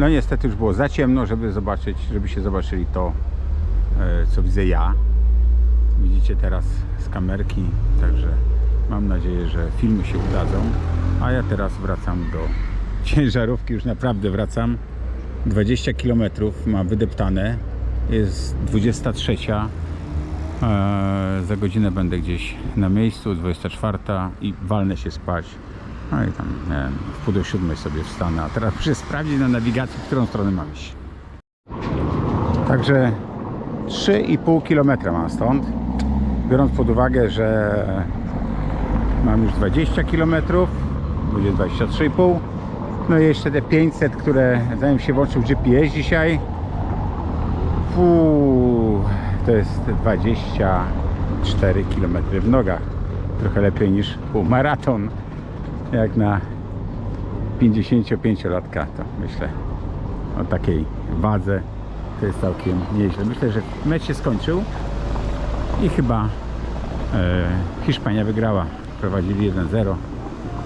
No niestety już było za ciemno, żeby zobaczyć, żebyście zobaczyli to, e, co widzę ja. Widzicie teraz z kamerki, także mam nadzieję, że filmy się udadzą. A ja teraz wracam do ciężarówki, już naprawdę wracam. 20 km mam wydeptane. Jest 23. Eee, za godzinę będę gdzieś na miejscu, 24 i walnę się spać. No i tam, wiem, w pół do siódmej sobie wstanę. A teraz muszę sprawdzić na nawigacji, w którą stronę mam iść. Także 3,5 km mam stąd. Biorąc pod uwagę, że mam już 20 km, będzie 23,5. No i jeszcze te 500, które zanim się włączył GPS dzisiaj. Fuu, to jest 24 km w nogach. Trochę lepiej niż półmaraton. Jak na 55-latka, to myślę o takiej wadze to jest całkiem nieźle. Myślę, że mecz się skończył i chyba e, Hiszpania wygrała. Prowadzili 1-0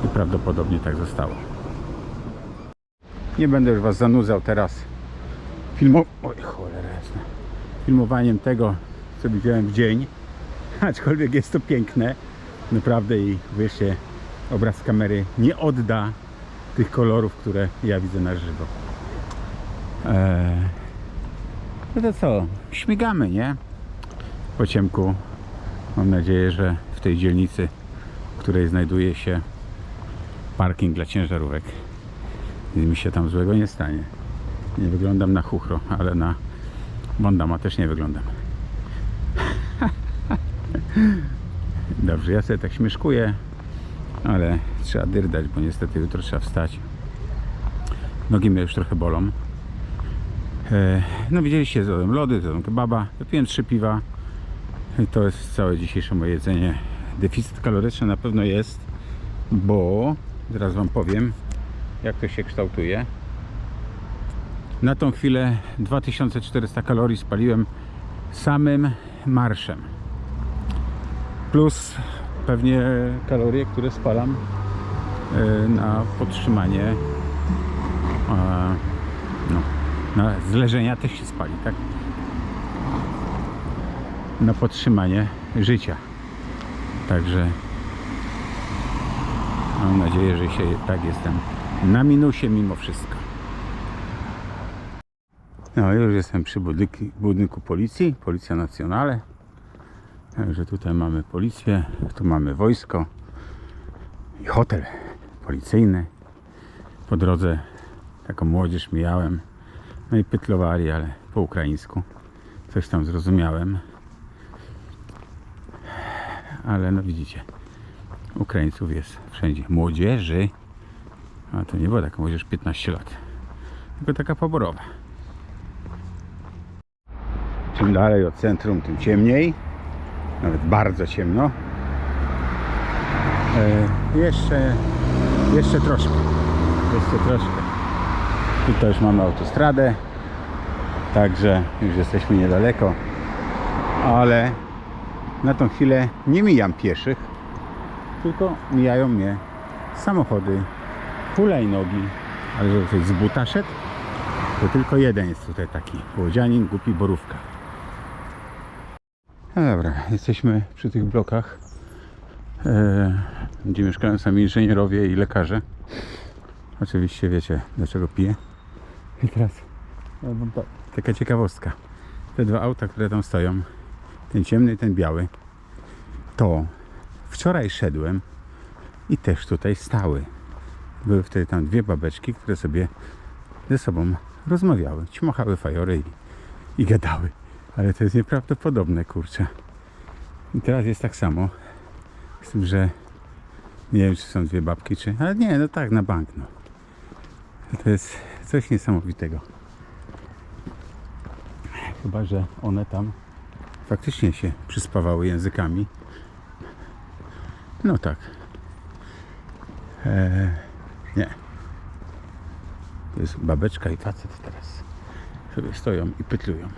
i prawdopodobnie tak zostało. Nie będę już Was zanudzał teraz. Oj, cholera jasna. filmowaniem tego, co widziałem w dzień. Aczkolwiek jest to piękne, naprawdę i wierzcie, obraz kamery nie odda tych kolorów, które ja widzę na żywo. Eee, no to co, śmigamy, nie? Po ciemku. Mam nadzieję, że w tej dzielnicy, w której znajduje się parking dla ciężarówek, nic mi się tam złego nie stanie. Nie wyglądam na chuchro, ale na Bondama też nie wyglądam. Dobrze, ja sobie tak śmieszkuję, ale trzeba dyrdać, bo niestety jutro trzeba wstać. Nogi mnie już trochę bolą. E, No widzieliście, zjadłem lody, zjadłem kebaba, wypiłem trzy piwa. To jest całe dzisiejsze moje jedzenie. Deficyt kaloryczny na pewno jest, bo zaraz Wam powiem, jak to się kształtuje. Na tą chwilę 2400 kalorii spaliłem samym marszem. Plus pewnie kalorie, które spalam e, na podtrzymanie e, no, na zleżenia też się spali, tak? Na podtrzymanie życia. Także mam nadzieję, że się tak jestem na minusie mimo wszystko. No już jestem przy budynku, budynku policji, Policja Nacjonale. Także tutaj mamy policję, tu mamy wojsko i hotel policyjny. Po drodze taką młodzież mijałem. No i pytlowali, ale po ukraińsku. Coś tam zrozumiałem. Ale no widzicie, Ukraińców jest wszędzie. Młodzieży, a to nie była taka młodzież 15 lat, tylko taka poborowa. Czym dalej od centrum, tym ciemniej. Nawet bardzo ciemno. E, jeszcze, jeszcze troszkę. Jeszcze troszkę. Tutaj już mamy autostradę. Także już jesteśmy niedaleko. Ale na tą chwilę nie mijam pieszych, tylko mijają mnie samochody, hulajnogi. Ale żeby ktoś z buta szedł, to tylko jeden jest tutaj taki. Łodzianin, głupi borówka. No dobra, jesteśmy przy tych blokach, e, gdzie mieszkają sami inżynierowie i lekarze. Oczywiście wiecie, dlaczego piję. I teraz wam to- taka ciekawostka. Te dwa auta, które tam stoją, ten ciemny i ten biały, to wczoraj szedłem i też tutaj stały. Były wtedy tam dwie babeczki, które sobie ze sobą rozmawiały, ćmochały fajory i, i gadały. Ale to jest nieprawdopodobne, kurczę. I teraz jest tak samo. Z tym, że nie wiem, czy są dwie babki, czy... Ale nie, no tak, na bank, no. To jest coś niesamowitego. Chyba, że one tam faktycznie się przyspawały językami. No tak. Eee, nie. To jest babeczka i facet teraz. Sobie stoją i pytlują.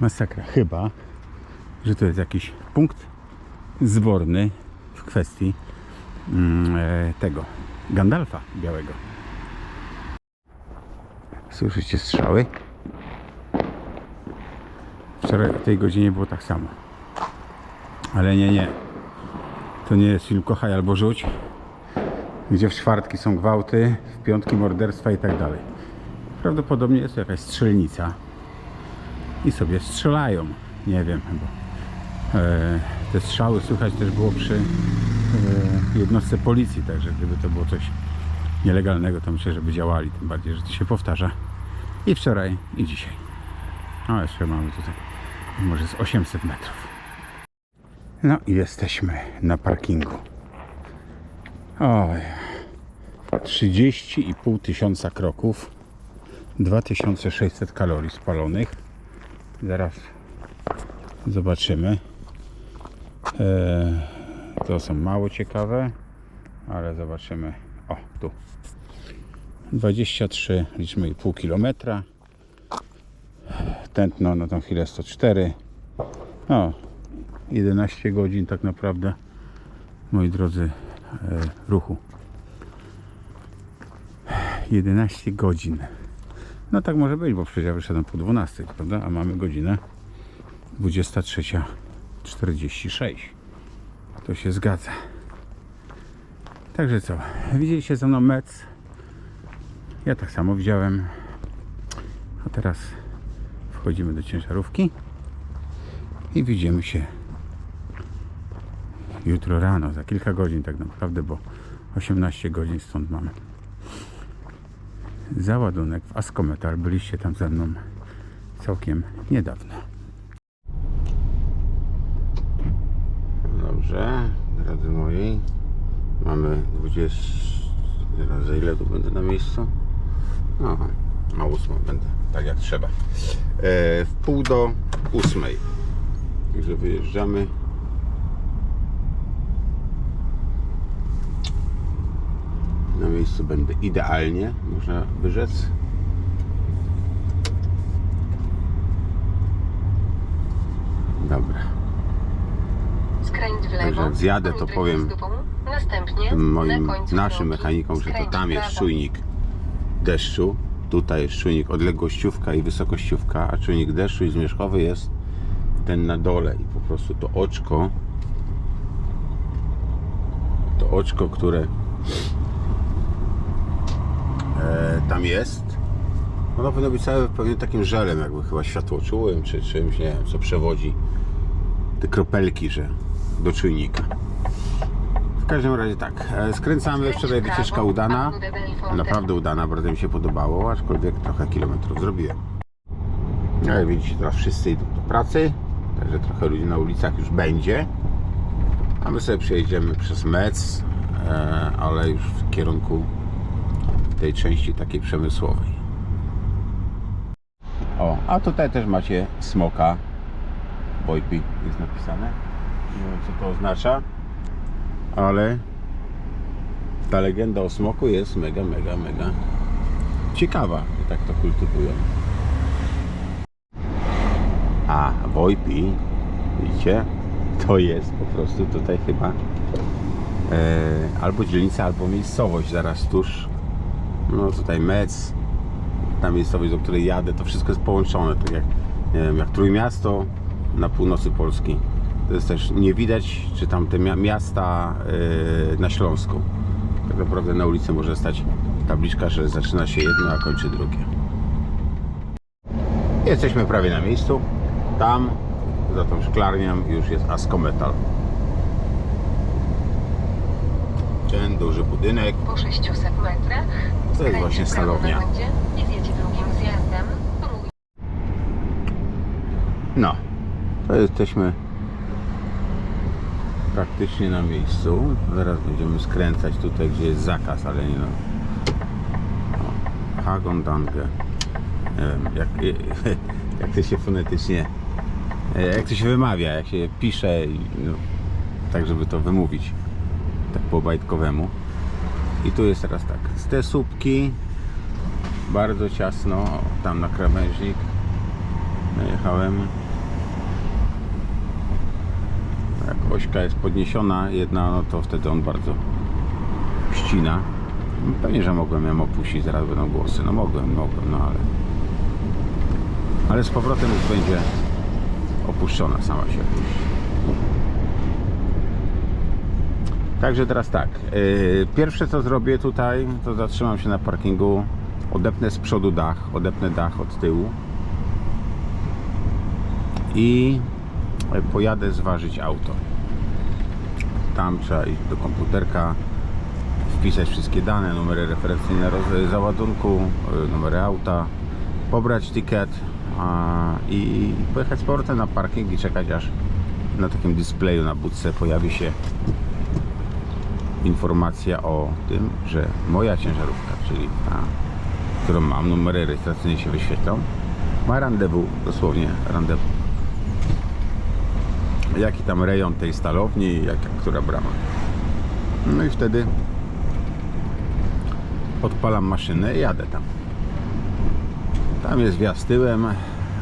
Masakra. Chyba, że to jest jakiś punkt zborny w kwestii mm, e, tego Gandalfa białego. Słyszycie strzały? Wczoraj o tej godzinie było tak samo. Ale nie, nie. To nie jest film Kochaj albo Rzuć, gdzie w czwartki są gwałty, w piątki morderstwa i tak dalej. Prawdopodobnie jest to jakaś strzelnica i sobie strzelają. Nie wiem, bo e, te strzały słychać też było przy e, jednostce policji, także gdyby to było coś nielegalnego, to myślę, żeby działali, tym bardziej, że to się powtarza i wczoraj, i dzisiaj. No, jeszcze mamy tutaj może z 800 metrów. No i jesteśmy na parkingu. Oj, 30,5 tysiąca kroków, 2600 kalorii spalonych. Zaraz zobaczymy. Eee, to są mało ciekawe, ale zobaczymy. O, tu. 23, liczmy pół kilometra. Tętno na tą chwilę 104. O, 11 godzin tak naprawdę, moi drodzy, e, ruchu. 11 godzin. No tak może być, bo przecież ja wyszedłem po 12, prawda? A mamy godzinę 23.46. To się zgadza. Także co? Widzieliście ze mną mec. Ja tak samo widziałem. A teraz wchodzimy do ciężarówki i widzimy się jutro rano, za kilka godzin tak naprawdę, bo 18 godzin stąd mamy. Załadunek w Askometal. Byliście tam ze mną całkiem niedawno. Dobrze, drodzy moi. Mamy 20. Zaraz za ile tu będę na miejscu? Aha, na 8 będę, tak jak trzeba. E, w pół do 8. Także wyjeżdżamy. Na miejscu będę idealnie, można by rzec. Dobra. Skręć w lewo. Także jak zjadę, to powiem. Następnie moim na naszym mechanikom, że to tam jest czujnik deszczu. Tutaj jest czujnik odległościówka i wysokościówka, a czujnik deszczu i zmierzchowy jest ten na dole i po prostu to oczko to oczko, które tam jest ono powinno być całe pewnie takim żelem jakby chyba światłoczułym czy czymś, nie wiem, co przewodzi te kropelki, że do czujnika. W każdym razie tak, e, skręcamy, wczoraj wycieczka udana, naprawdę udana, bardzo mi się podobało, aczkolwiek trochę kilometrów zrobiłem. No jak widzicie, teraz wszyscy idą do pracy, także trochę ludzi na ulicach już będzie. A my sobie przejedziemy przez Metz, e, ale już w kierunku tej części takiej przemysłowej. O, a tutaj też macie smoka. Wojpi jest napisane. Nie wiem co to oznacza, ale ta legenda o smoku jest mega, mega, mega ciekawa, że tak to kultywują. A Wojpi, widzicie, to jest po prostu tutaj chyba e, albo dzielnica, albo miejscowość zaraz tuż. No tutaj Metz, ta miejscowość, do której jadę, to wszystko jest połączone, tak jak, nie wiem, jak Trójmiasto na północy Polski. To jest też nie widać, czy tam te mia- miasta yy, na Śląsku. Tak naprawdę na ulicy może stać tabliczka, że zaczyna się jedno, a kończy drugie. Jesteśmy prawie na miejscu. Tam, za tą szklarnią, już jest Askometal. Ten duży budynek. Po 600 metrach To jest właśnie stalownia. No, to jesteśmy praktycznie na miejscu. Zaraz będziemy skręcać tutaj, gdzie jest zakaz, ale nie no. O, Hagondange. Nie wiem, jak, jak to się fonetycznie, e, jak to się wymawia, jak się pisze, no, tak żeby to wymówić, po bajtkowemu. I tu jest teraz tak, z te słupki, bardzo ciasno, tam na krawężnik najechałem. Jak ośka jest podniesiona jedna, no to wtedy on bardzo ścina. Pewnie, że mogłem ją opuścić, zaraz będą głosy. No mogłem, mogłem, no ale... Ale z powrotem już będzie opuszczona, sama się opuści. Także teraz tak. Yy, pierwsze co zrobię tutaj, to zatrzymam się na parkingu, odepnę z przodu dach, odepnę dach od tyłu i e, pojadę zważyć auto. Tam trzeba iść do komputerka, wpisać wszystkie dane, numery referencyjne roz- załadunku, y, numery auta, pobrać ticket a, i pojechać z powrotem na parking i czekać aż na takim displayu na budce pojawi się informacja o tym, że moja ciężarówka, czyli ta, którą mam, numery rejestracyjne się wyświetlą, ma rendezvous, dosłownie rendezvous. Jaki tam rejon tej stalowni, jaka, która brama. No i wtedy odpalam maszynę i jadę tam. Tam jest wjazd tyłem,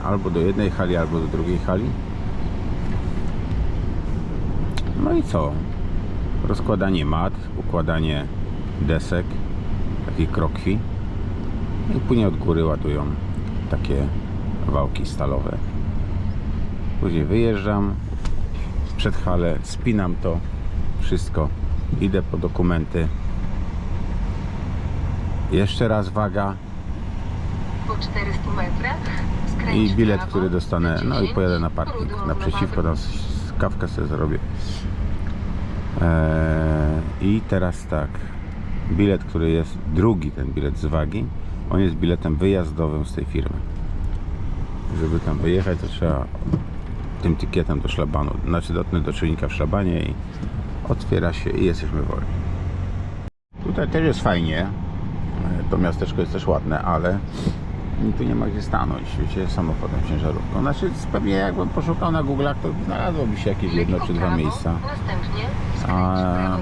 albo do jednej hali, albo do drugiej hali. No i co? Rozkładanie mat, układanie desek, takiej krokwi. I później od góry ładują takie wałki stalowe. Później wyjeżdżam przed halę, spinam to wszystko, idę po dokumenty. Jeszcze raz waga Po 400 metrach i bilet, który dostanę. No i 10, pojadę na parking. Naprzeciwko tam kawkę sobie zrobię. Eee, I teraz tak. Bilet, który jest drugi, ten bilet z wagi, on jest biletem wyjazdowym z tej firmy. Żeby tam wyjechać, to trzeba tym tykietem do szlabanu, znaczy dotknąć do czujnika w szlabanie i otwiera się i jesteśmy wolni. Tutaj też jest fajnie. E, To miasteczko jest też ładne, ale tu nie ma gdzie stanąć, wiecie, samochodem, ciężarówką. Znaczy pewnie jakbym poszukał na Google'ach, to znalazłoby się jakieś jedno czy dwa miejsca. Następnie A,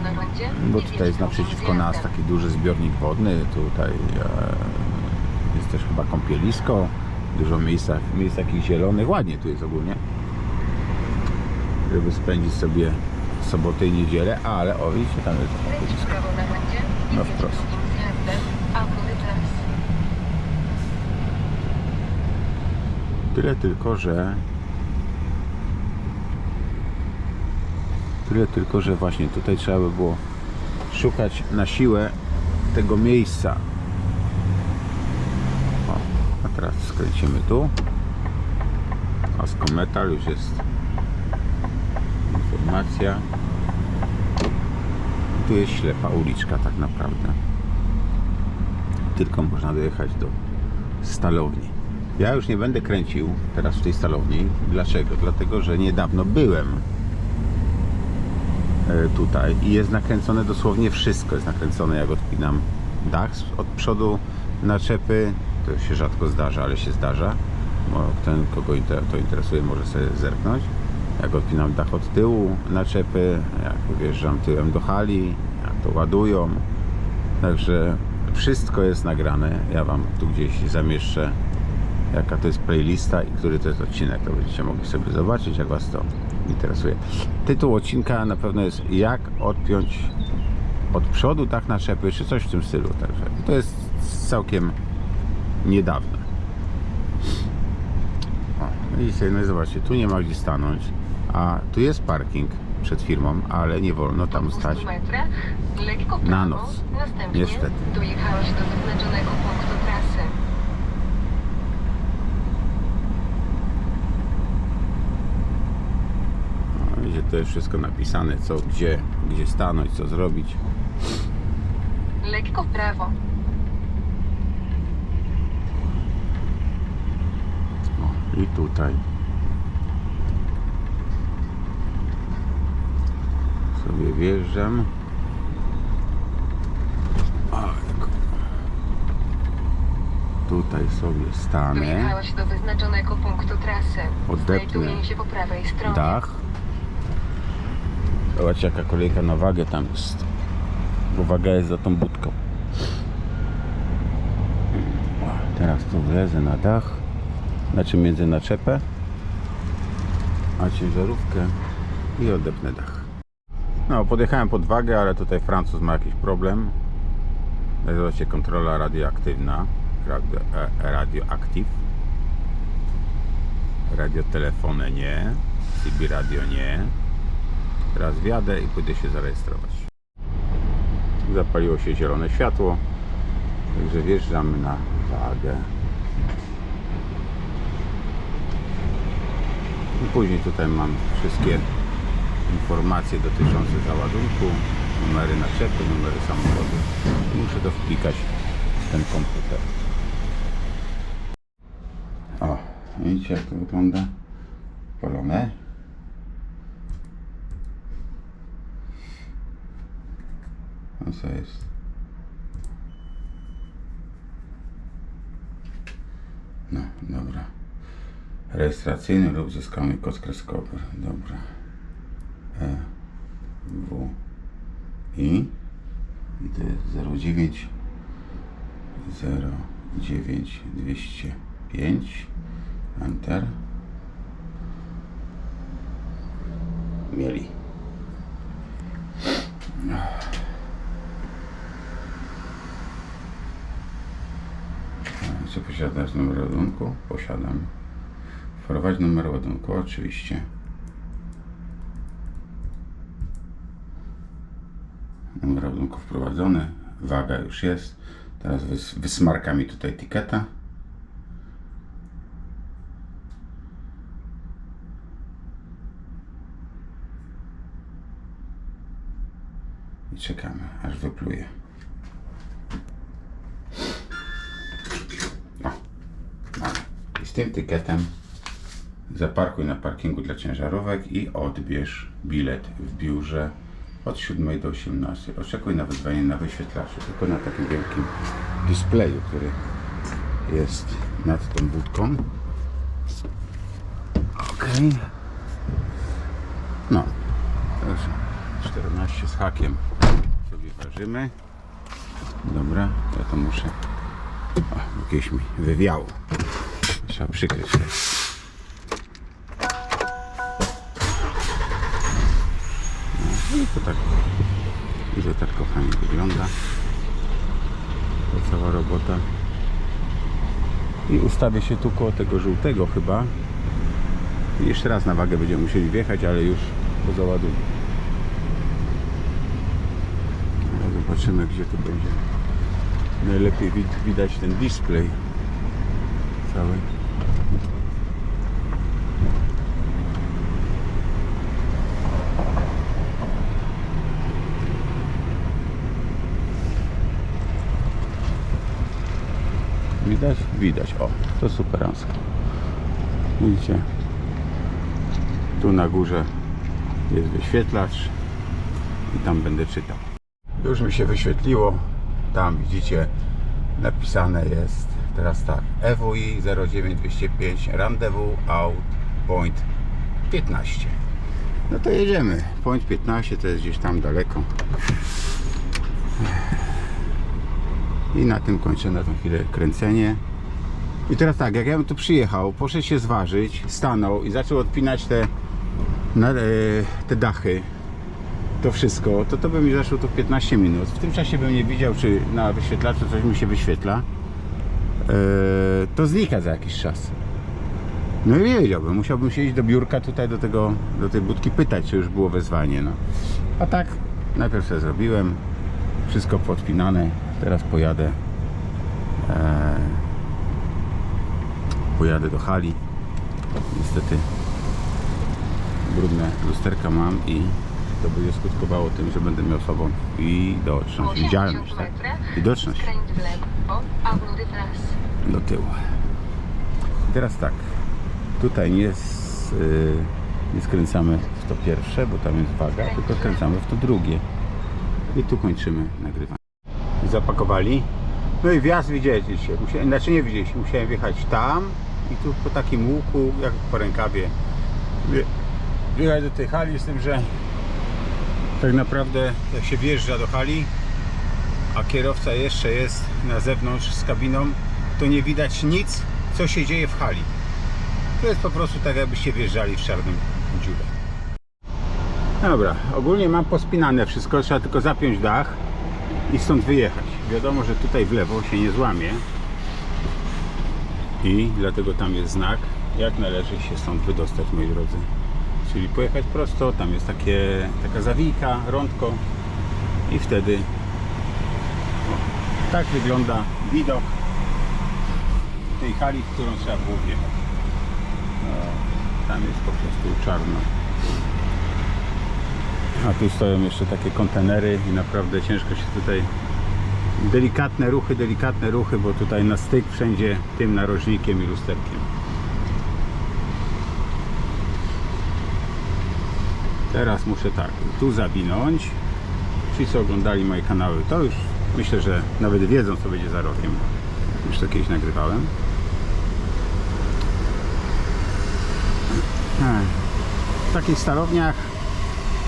bo tutaj jest naprzeciwko nas taki duży zbiornik wodny, tutaj e, jest też chyba kąpielisko, dużo miejsca, miejsc takich zielonych, ładnie tu jest ogólnie, żeby spędzić sobie sobotę i niedzielę, ale o widzicie, tam jest kąpielisko. No wprost. Tyle tylko, że tyle tylko, że właśnie tutaj trzeba by było szukać na siłę tego miejsca. O, a teraz skręcimy tu. Askometal już jest informacja. Tu jest ślepa uliczka tak naprawdę. Tylko można dojechać do stalowni. Ja już nie będę kręcił teraz w tej stalowni. Dlaczego? Dlatego, że niedawno byłem tutaj i jest nakręcone dosłownie wszystko. Jest nakręcone jak odpinam dach od przodu naczepy. To się rzadko zdarza, ale się zdarza. Ten, kogo to interesuje, może sobie zerknąć. Jak odpinam dach od tyłu naczepy, jak wjeżdżam tyłem do hali, jak to ładują. Także wszystko jest nagrane. Ja Wam tu gdzieś zamieszczę jaka to jest playlista i który to jest odcinek. To będziecie mogli sobie zobaczyć, jak Was to interesuje. Tytuł odcinka na pewno jest jak odpiąć od przodu tak na czepy, czy coś w tym stylu. Także to jest całkiem niedawne. O, widzicie, no i zobaczcie, tu nie ma gdzie stanąć, a tu jest parking przed firmą, ale nie wolno tam 200 stać. Na noc. Następnie Niestety. dojechałeś do wyznaczonego punktu trasy. No, Widzicie, to jest wszystko napisane, co, gdzie, gdzie stanąć, co zrobić. Lekko w prawo. O, I tutaj. Sobie wjeżdżam. Tutaj sobie stanę. Dojechałeś do wyznaczonego punktu trasy. Odepnę Znajduje się po prawej stronie. Dach. Zobaczcie jaka kolejka na wagę tam jest. Bo waga jest za tą budką. Teraz tu wlezę na dach. Znaczy między naczepę a ciężarówkę i odepnę dach. No, podjechałem pod wagę, ale tutaj Francuz ma jakiś problem. Nazywa się kontrola radioaktywna. Radio, e, radioactive. Radiotelefonę nie. CB radio nie. Teraz wjadę i pójdę się zarejestrować. Zapaliło się zielone światło. Także wjeżdżamy na wagę. I później tutaj mam wszystkie informacje dotyczące załadunku, numery naczepy, numery samochodu. Muszę to wpikać w ten komputer. O, widzicie jak to wygląda? Polone. No, dobra. Rejestracyjny lub uzyskamy kod kreskowy. Dobra. E, W, I. Jest 09 09 205 Enter. Mieli. Czy posiadasz numer ładunku? Posiadam. Wprowadź numer ładunku, oczywiście. Numer ładunku wprowadzony. Waga już jest. Teraz wys wysmarka mi tutaj etykieta. I czekamy, aż wypluje. O, mamy. I z tym zaparkuj na parkingu dla ciężarówek i odbierz bilet w biurze od 7 do 18. Oczekuj na wezwanie na wyświetlaczu, tylko na takim wielkim displeju, który jest nad tą budką. Ok. No, proszę. 14 z hakiem sobie ważymy. Dobra, ja to muszę. O, jakieś mi wywiało. Trzeba przykryć. No i to tak. I to tak kochani wygląda. To cała robota. I ustawię się tu koło tego żółtego chyba. I jeszcze raz na wagę będziemy musieli wjechać, ale już po załadunku. Zobaczymy gdzie tu będzie najlepiej wid- widać ten display cały. Widać? Widać. O, to superancko. Widzicie? Tu na górze jest wyświetlacz i tam będę czytał. Już mi się wyświetliło. Tam widzicie napisane jest teraz tak EWI 09205 Rendezvous Out Point 15 No to jedziemy Point 15 to jest gdzieś tam daleko I na tym kończę na tą chwilę kręcenie I teraz tak, jak ja bym tu przyjechał poszedł się zważyć, stanął i zaczął odpinać te e, te dachy to wszystko, to to by mi zaszło to 15 minut. W tym czasie bym nie widział, czy na wyświetlaczu coś mi się wyświetla. Eee, to znika za jakiś czas. No i nie wiedziałbym, musiałbym się iść do biurka tutaj, do tego, do tej budki pytać, czy już było wezwanie, no. A tak, najpierw sobie zrobiłem, wszystko podpinane, teraz pojadę eee, pojadę do hali. Niestety brudne lusterka mam i to będzie skutkowało tym, że będę miał sobą widoczność, widzialność, tak? Widoczność do tyłu. I teraz tak, tutaj nie, s- y, nie skręcamy w to pierwsze, bo tam jest waga, tylko skręcamy w to drugie. I tu kończymy nagrywanie. Zapakowali. No i wjazd widzieliście, musiałem, znaczy nie widzieliście, musiałem wjechać tam i tu po takim łuku, jak po rękawie, wje- wjechać do tej hali, z tym, że tak naprawdę jak się wjeżdża do hali, a kierowca jeszcze jest na zewnątrz z kabiną, to nie widać nic, co się dzieje w hali. To jest po prostu tak, jakbyście wjeżdżali w czarną dziurę. Dobra, ogólnie mam pospinane wszystko, trzeba tylko zapiąć dach. I stąd wyjechać. Wiadomo, że tutaj w lewo się nie złamie i dlatego tam jest znak, jak należy się stąd wydostać, moi drodzy. Czyli pojechać prosto, tam jest takie, taka zawijka, rądko i wtedy o, tak wygląda widok tej hali, w którą trzeba było wjechać. No, tam jest po prostu czarno. A tu stoją jeszcze takie kontenery i naprawdę ciężko się tutaj delikatne ruchy, delikatne ruchy, bo tutaj na styk wszędzie tym narożnikiem i lusterkiem. Teraz muszę tak, tu zawinąć. Ci co oglądali moje kanały, to już myślę, że nawet wiedzą co będzie za rokiem. Już to kiedyś nagrywałem. W takich stalowniach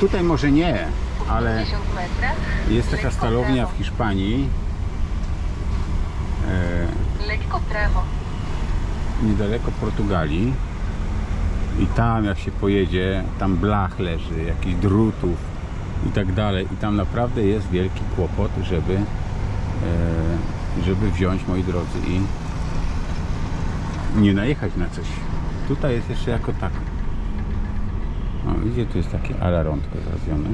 tutaj może nie, ale 50 metrach. jest taka stalownia w. Hiszpanii e, Lekko prawo. niedaleko Portugalii i tam jak się pojedzie, tam blach leży, jakichś drutów i tak dalej i tam naprawdę jest wielki kłopot, żeby e, żeby wziąć moi drodzy i nie najechać na coś. Tutaj jest jeszcze jako tak. O, widzicie, tu jest takie ala rądko zrobione.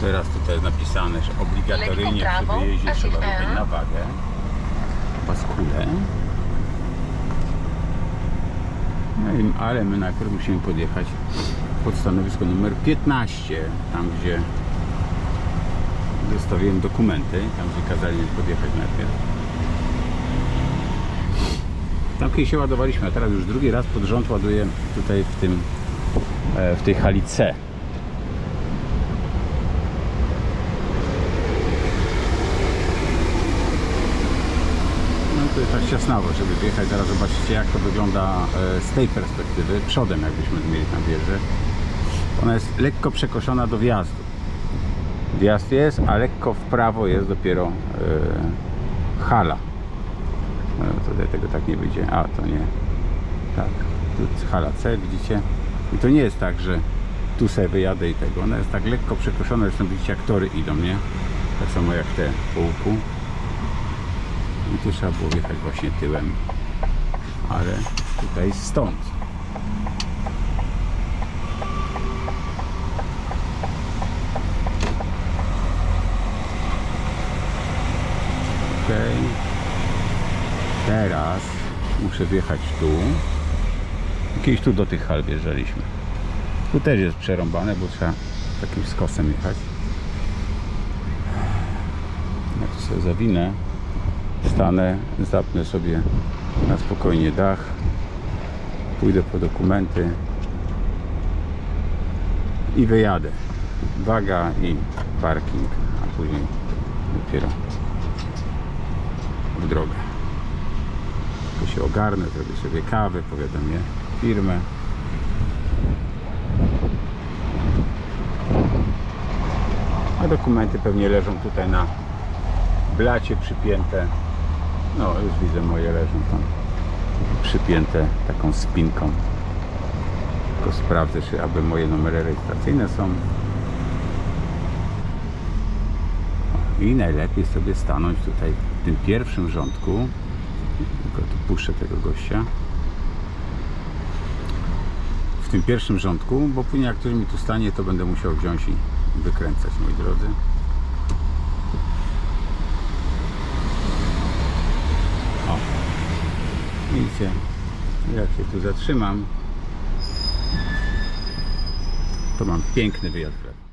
Teraz tutaj jest napisane, że obligatoryjnie przy wyjeździe trzeba da. na wagę. Paskule. No ale my najpierw musimy podjechać pod stanowisko numer 15, tam gdzie zostawiłem dokumenty, tam gdzie kazali mi podjechać najpierw. Tam kiedyś się ładowaliśmy, a teraz już drugi raz pod rząd ładuję tutaj w tym e, w tej hali C. Jest tak ciasnawo, żeby wjechać. Zaraz zobaczycie jak to wygląda e, z tej perspektywy, przodem jakbyśmy mieli tam wjeżdżać. Ona jest lekko przekoszona do wjazdu. Wjazd jest, a lekko w prawo jest dopiero e, hala. No, tutaj tego tak nie wyjdzie. A, to nie. Tak, tu hala C, widzicie? I to nie jest tak, że tu sobie wyjadę i tego. Ona jest tak lekko przekoszona, zresztą widzicie jak tory idą, nie? Tak samo jak te po łuku. I tu trzeba było wjechać właśnie tyłem. Ale tutaj stąd. Okej. Teraz muszę wjechać tu. Kiedyś tu do tych hal wjeżdżaliśmy. Tu też jest przerąbane, bo trzeba takim skosem jechać. Ja tu sobie zawinę, stanę, zapnę sobie na spokojnie dach, pójdę po dokumenty i wyjadę. Waga i parking, a później dopiero w drogę. Tylko się ogarnę, zrobię sobie kawę, powiadomię firmę. A dokumenty pewnie leżą tutaj na blacie przypięte. No, już widzę moje leżą tam przypięte taką spinką. Tylko sprawdzę, czy aby moje numery rejestracyjne są. I najlepiej sobie stanąć tutaj w tym pierwszym rządku. Tylko tu puszczę tego gościa. W tym pierwszym rządku, bo później jak ktoś mi tu stanie, to będę musiał wziąć i wykręcać, moi drodzy. O. Jak się tu zatrzymam, to mam piękny wyjazd w las.